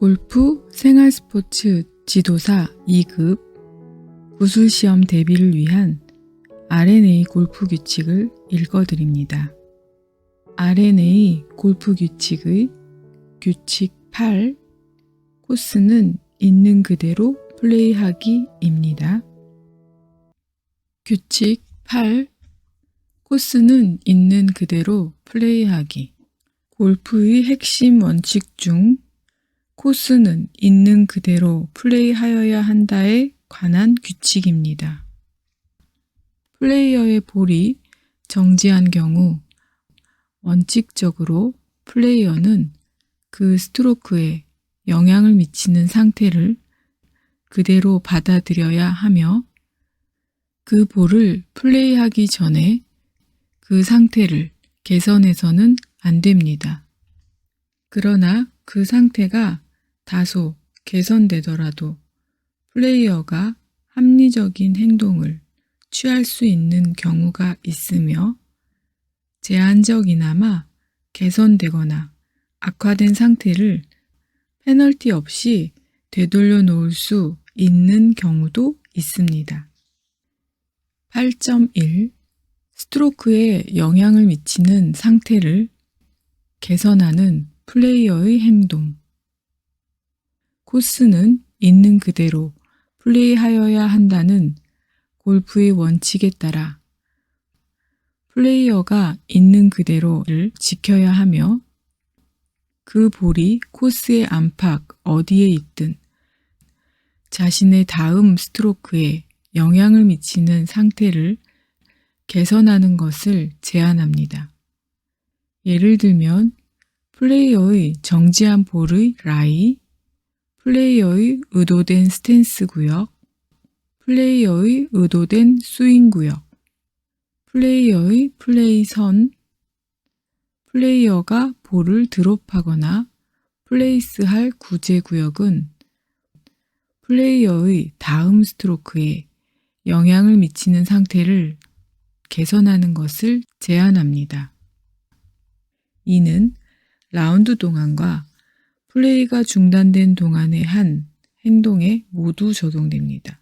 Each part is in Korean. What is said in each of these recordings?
골프 생활스포츠 지도사 2급 구술시험 대비를 위한 RNA 골프 규칙을 읽어드립니다. RNA 골프 규칙의 규칙 8 코스는 있는 그대로 플레이하기입니다. 규칙 8 코스는 있는 그대로 플레이하기 골프의 핵심 원칙 중 코스는 있는 그대로 플레이하여야 한다에 관한 규칙입니다. 플레이어의 볼이 정지한 경우 원칙적으로 플레이어는 그 스트로크에 영향을 미치는 상태를 그대로 받아들여야 하며 그 볼을 플레이하기 전에 그 상태를 개선해서는 안 됩니다. 그러나 그 상태가 다소 개선되더라도 플레이어가 합리적인 행동을 취할 수 있는 경우가 있으며 제한적이나마 개선되거나 악화된 상태를 페널티 없이 되돌려 놓을 수 있는 경우도 있습니다. 8.1 스트로크에 영향을 미치는 상태를 개선하는 플레이어의 행동 코스는 있는 그대로 플레이하여야 한다는 골프의 원칙에 따라 플레이어가 있는 그대로를 지켜야 하며 그 볼이 코스의 안팎 어디에 있든 자신의 다음 스트로크에 영향을 미치는 상태를 개선하는 것을 제안합니다. 예를 들면 플레이어의 정지한 볼의 라이, 플레이어의 의도된 스탠스 구역, 플레이어의 의도된 스윙 구역, 플레이어의 플레이 선, 플레이어가 볼을 드롭하거나 플레이스할 구제 구역은 플레이어의 다음 스트로크에 영향을 미치는 상태를 개선하는 것을 제안합니다. 이는 라운드 동안과 플레이가 중단된 동안의 한 행동에 모두 적용됩니다.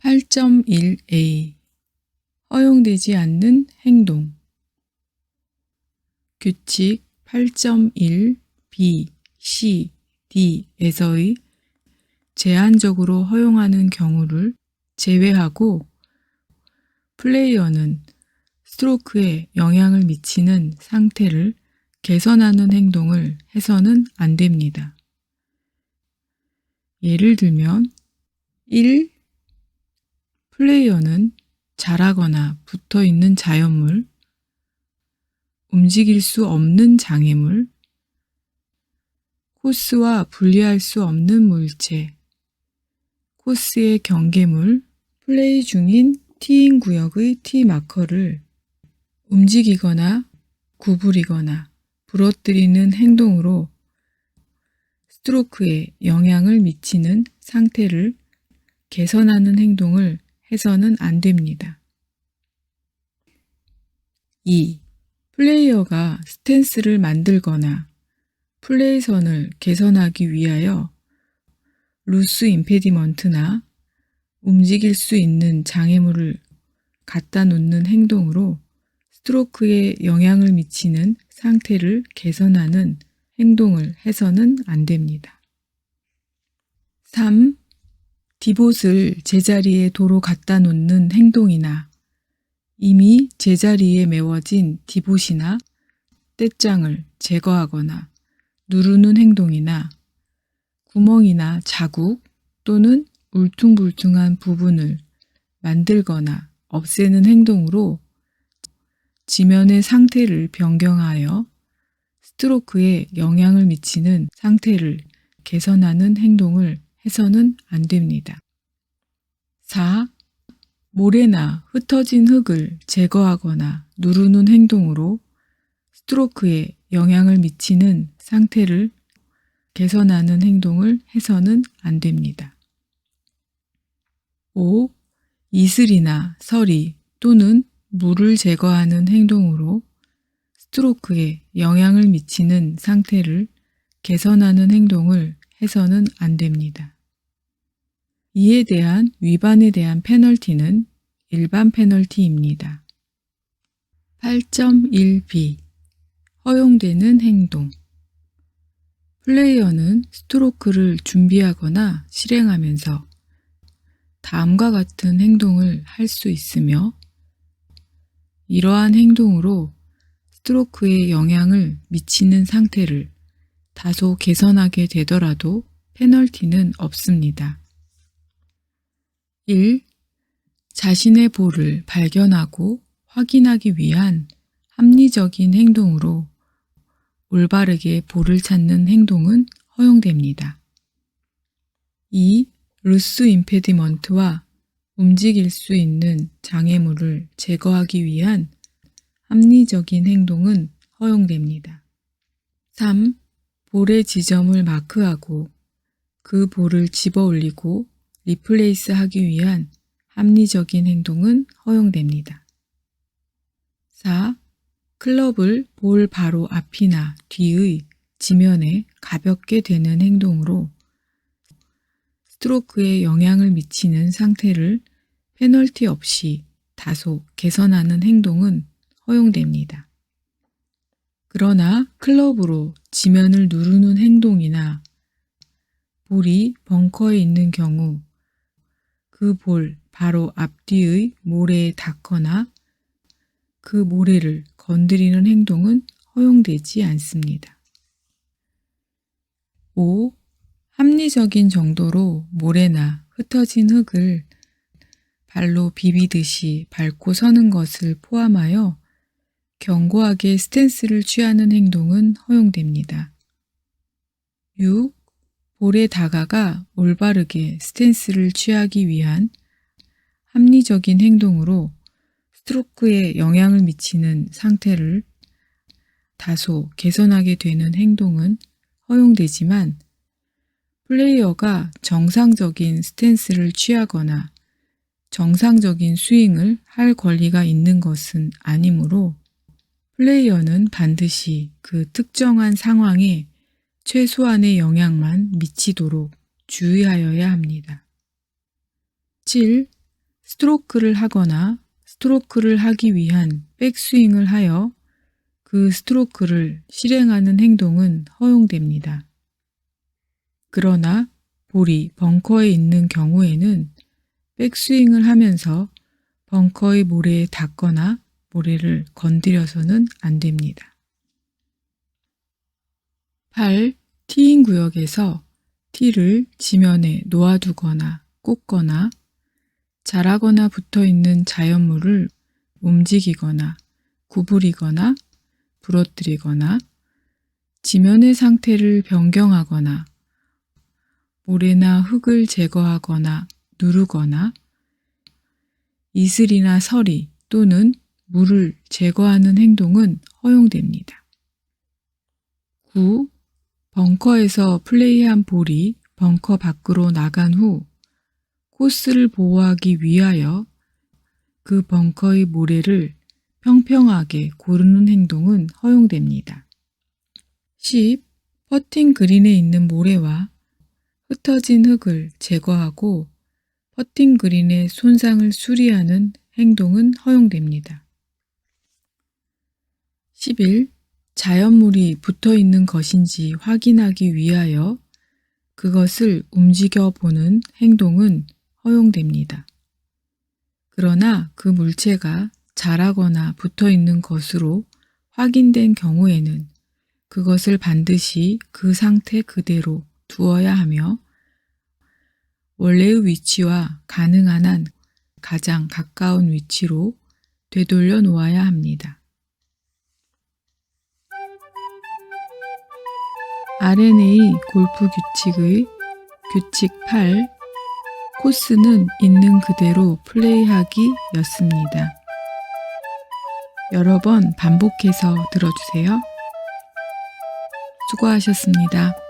8.1a 허용되지 않는 행동 규칙 8.1b, c, d에서의 제한적으로 허용하는 경우를 제외하고 플레이어는 스트로크에 영향을 미치는 상태를 개선하는 행동을 해서는 안 됩니다. 예를 들면 1. 플레이어는 자라거나 붙어 있는 자연물, 움직일 수 없는 장애물, 코스와 분리할 수 없는 물체, 코스의 경계물, 플레이 중인 티인 구역의 티 마커를 움직이거나 구부리거나 부러뜨리는 행동으로 스트로크에 영향을 미치는 상태를 개선하는 행동을 해서는 안 됩니다. 2. 플레이어가 스탠스를 만들거나 플레이선을 개선하기 위하여 루스 임페디먼트나 움직일 수 있는 장애물을 갖다 놓는 행동으로 스트로크에 영향을 미치는 상태를 개선하는 행동을 해서는 안 됩니다. 3. 디봇을 제자리에 도로 갖다 놓는 행동이나 이미 제자리에 메워진 디봇이나 떼장을 제거하거나 누르는 행동이나 구멍이나 자국 또는 울퉁불퉁한 부분을 만들거나 없애는 행동으로 지면의 상태를 변경하여 스트로크에 영향을 미치는 상태를 개선하는 행동을 해서는 안 됩니다. 4. 모래나 흩어진 흙을 제거하거나 누르는 행동으로 스트로크에 영향을 미치는 상태를 개선하는 행동을 해서는 안 됩니다. 5. 이슬이나 서리 또는 물을 제거하는 행동으로 스트로크에 영향을 미치는 상태를 개선하는 행동을 해서는 안 됩니다. 이에 대한 위반에 대한 페널티는 일반 페널티입니다. 8.1b 허용되는 행동 플레이어는 스트로크를 준비하거나 실행하면서 다음과 같은 행동을 할 수 있으며 이러한 행동으로 스트로크에 영향을 미치는 상태를 다소 개선하게 되더라도 페널티는 없습니다. 1. 자신의 볼을 발견하고 확인하기 위한 합리적인 행동으로 올바르게 볼을 찾는 행동은 허용됩니다. 2. 루스 임페디먼트와 움직일 수 있는 장애물을 제거하기 위한 합리적인 행동은 허용됩니다. 3. 볼의 지점을 마크하고 그 볼을 집어 올리고 리플레이스 하기 위한 합리적인 행동은 허용됩니다. 4. 클럽을 볼 바로 앞이나 뒤의 지면에 가볍게 대는 행동으로 스트로크에 영향을 미치는 상태를 페널티 없이 다소 개선하는 행동은 허용됩니다. 그러나 클럽으로 지면을 누르는 행동이나 볼이 벙커에 있는 경우 그 볼 바로 앞뒤의 모래에 닿거나 그 모래를 건드리는 행동은 허용되지 않습니다. 5. 합리적인 정도로 모래나 흩어진 흙을 발로 비비듯이 밟고 서는 것을 포함하여 견고하게 스탠스를 취하는 행동은 허용됩니다. 6. 볼에 다가가 올바르게 스탠스를 취하기 위한 합리적인 행동으로 스트로크에 영향을 미치는 상태를 다소 개선하게 되는 행동은 허용되지만 플레이어가 정상적인 스탠스를 취하거나 정상적인 스윙을 할 권리가 있는 것은 아니므로 플레이어는 반드시 그 특정한 상황에 최소한의 영향만 미치도록 주의하여야 합니다. 7. 스트로크를 하거나 스트로크를 하기 위한 백스윙을 하여 그 스트로크를 실행하는 행동은 허용됩니다. 그러나 볼이 벙커에 있는 경우에는 백스윙을 하면서 벙커의 모래에 닿거나 모래를 건드려서는 안 됩니다. 8. 티인 구역에서 티를 지면에 놓아두거나 꽂거나 자라거나 붙어 있는 자연물을 움직이거나 구부리거나 부러뜨리거나 지면의 상태를 변경하거나 모래나 흙을 제거하거나 누르거나 이슬이나 서리 또는 물을 제거하는 행동은 허용됩니다. 9. 벙커에서 플레이한 볼이 벙커 밖으로 나간 후 코스를 보호하기 위하여 그 벙커의 모래를 평평하게 고르는 행동은 허용됩니다. 10. 퍼팅 그린에 있는 모래와 흩어진 흙을 제거하고 퍼팅 그린의 손상을 수리하는 행동은 허용됩니다. 11. 자연물이 붙어 있는 것인지 확인하기 위하여 그것을 움직여 보는 행동은 허용됩니다. 그러나 그 물체가 자라거나 붙어 있는 것으로 확인된 경우에는 그것을 반드시 그 상태 그대로 두어야 하며 원래의 위치와 가능한 한 가장 가까운 위치로 되돌려 놓아야 합니다. RNA 골프 규칙의 규칙 8 코스는 있는 그대로 플레이하기 였습니다. 여러 번 반복해서 들어주세요. 수고하셨습니다.